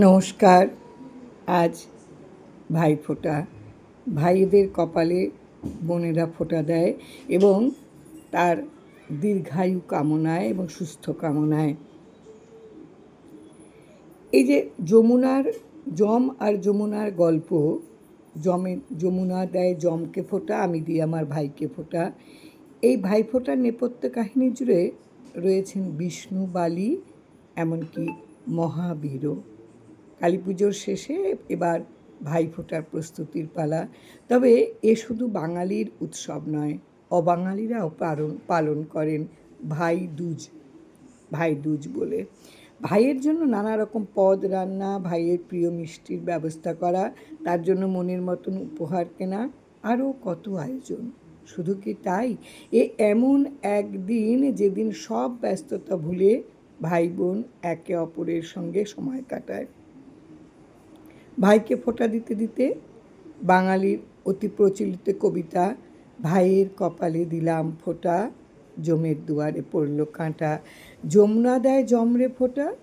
নমস্কার। আজ ভাইফোঁটা ভাইদের কপালে বোনেরা ফোঁটা দেয় এবং তার দীর্ঘায়ু কামনায় এবং সুস্থ কামনায়। এই যে যমুনার যম আর যমুনার গল্প, যমে যমুনা দেয় যমকে ফোঁটা, আমি দিই আমার ভাইকে ফোঁটা, এই ভাইফোঁটার নেপথ্য কাহিনী জুড়ে রয়েছেন বিষ্ণু বালি, এমনকি মহাবীরও। কালী পুজোর শেষে এবার ভাইফোঁটার প্রস্তুতির পালা। তবে এ শুধু বাঙালির উৎসব নয়, অবাঙালিরাও পালন পালন করেন ভাই দুজ ভাই দুজ বলে। ভাইয়ের জন্য নানা রকম পদ রান্না, ভাইয়ের প্রিয় মিষ্টির ব্যবস্থা করা, তার জন্য মনের মতন উপহার কেনা, আরও কত আয়োজন। শুধু কি তাই? এ এমন একদিন যেদিন সব ব্যস্ততা ভুলে ভাই বোন একে অপরের সঙ্গে সময় কাটায়। ভাইকে ফোঁটা দিতে দিতে বাঙালির অতি প্রচলিত কবিতা, ভাইয়ের কপালে দিলাম ফোঁটা, জমের দুয়ারে পড়ল কাঁটা, যমুনা দেয় জমরে ফোঁটা,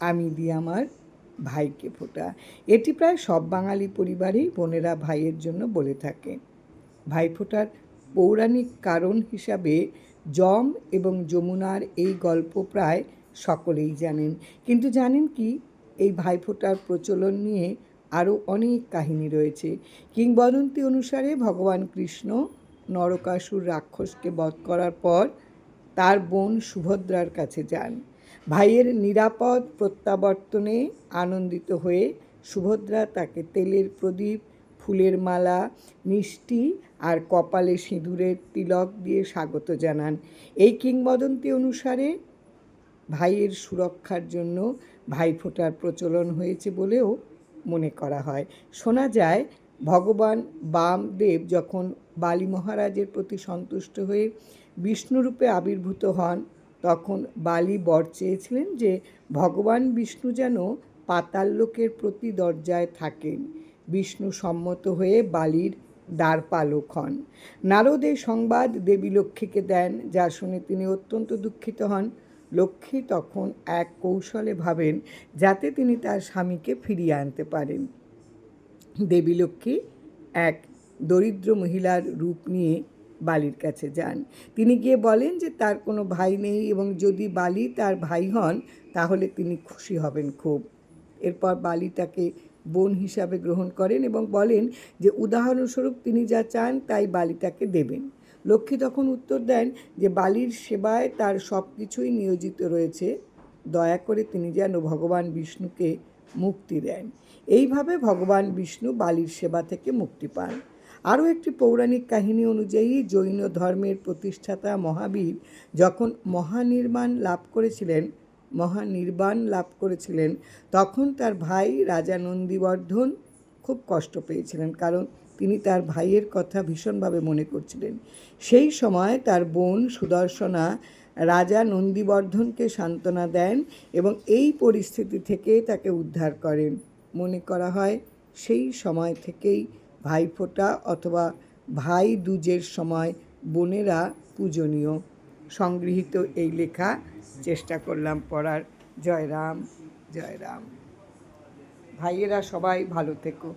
আমি দিই আমার ভাইকে ফোঁটা। এটি প্রায় সব বাঙালি পরিবারেই বোনেরা ভাইয়ের জন্য বলে থাকে। ভাইফোঁটার পৌরাণিক কারণ হিসাবে যম এবং যমুনার এই গল্প প্রায় সকলেই জানেন। কিন্তু জানেন কি? এই ভাইফোঁটার প্রচলন নিয়ে আরও অনেক কাহিনী রয়েছে। কিংবদন্তি অনুসারে ভগবান কৃষ্ণ নরকাসুর রাক্ষসকে বধ করার পর তার বোন সুভদ্রার কাছে যান। ভাইয়ের নিরাপদ প্রত্যাবর্তনে আনন্দিত হয়ে সুভদ্রা তাকে তেলের প্রদীপ, ফুলের মালা, মিষ্টি আর কপালে সিঁদুরের তিলক দিয়ে স্বাগত জানান। এই কিংবদন্তি অনুসারে ভাইয়ের সুরক্ষার জন্য ভাইফোঁটার প্রচলন হয়েছে বলেও মনে করা হয়। শোনা যায়, ভগবান বামদেব যখন বালি মহারাজের প্রতি সন্তুষ্ট হয়ে বিষ্ণুরূপে আবির্ভূত হন, তখন বালি বর চেয়েছিলেন যে ভগবান বিষ্ণু যেন পাতাল লোকের প্রতি দরজায় থাকেন। বিষ্ণু সম্মত হয়ে বালির দ্বারপালক হন। নারদ এই সংবাদ দেবী লক্ষ্মীকে দেন, যা শুনে তিনি অত্যন্ত দুঃখিত হন। লক্ষ্মী তখন এক কৌশলে ভাবেন যাতে তিনি তার স্বামীকে ফিরিয়ে আনতে পারেন। দেবী লক্ষ্মী এক দরিদ্র মহিলার রূপ নিয়ে বালির কাছে যান। তিনি গিয়ে বলেন যে, তার কোনো ভাই নেই এবং যদি বালি তার ভাই হন, তাহলে তিনি খুশি হবেন খুব। এরপর বালি তাকে বোন হিসাবে গ্রহণ করেন এবং বলেন যে, উদাহরণস্বরূপ তিনি যা চান, তাই বালি তাকে দেবেন। লক্ষ্মী তখন উত্তর দেন যে বালির সেবায় তার সব কিছুই নিয়োজিত রয়েছে। দয়া করে তিনি যেন ভগবান বিষ্ণুকে মুক্তি দেন। এইভাবে ভগবান বিষ্ণু বালির সেবা থেকে মুক্তি পান। আরও একটি পৌরাণিক কাহিনী অনুযায়ী জৈন ধর্মের প্রতিষ্ঠাতা মহাবীর যখন মহানির্মাণ লাভ করেছিলেন, মহানির্বাণ লাভ করেছিলেন, তখন তার ভাই রাজা নন্দীবর্ধন খুব কষ্ট পেয়েছিলেন। কারণ তিনি তার ভাইয়ের কথা ভীষণভাবে মনে করছিলেন। সেই সময় তার বোন সুদর্শনা রাজা নন্দীবর্ধনকে সান্ত্বনা দেন এবং এই পরিস্থিতি থেকে তাকে উদ্ধার করেন। মনে করা হয় সেই সময় থেকেই ভাইফোঁটা অথবা ভাই দুজের সময় বোনেরা পূজনীয়। সংগৃহীত এই লেখা, চেষ্টা করলাম পড়ার। জয় রাম জয় রাম ভাইয়েরা সবাই ভালো থেকো।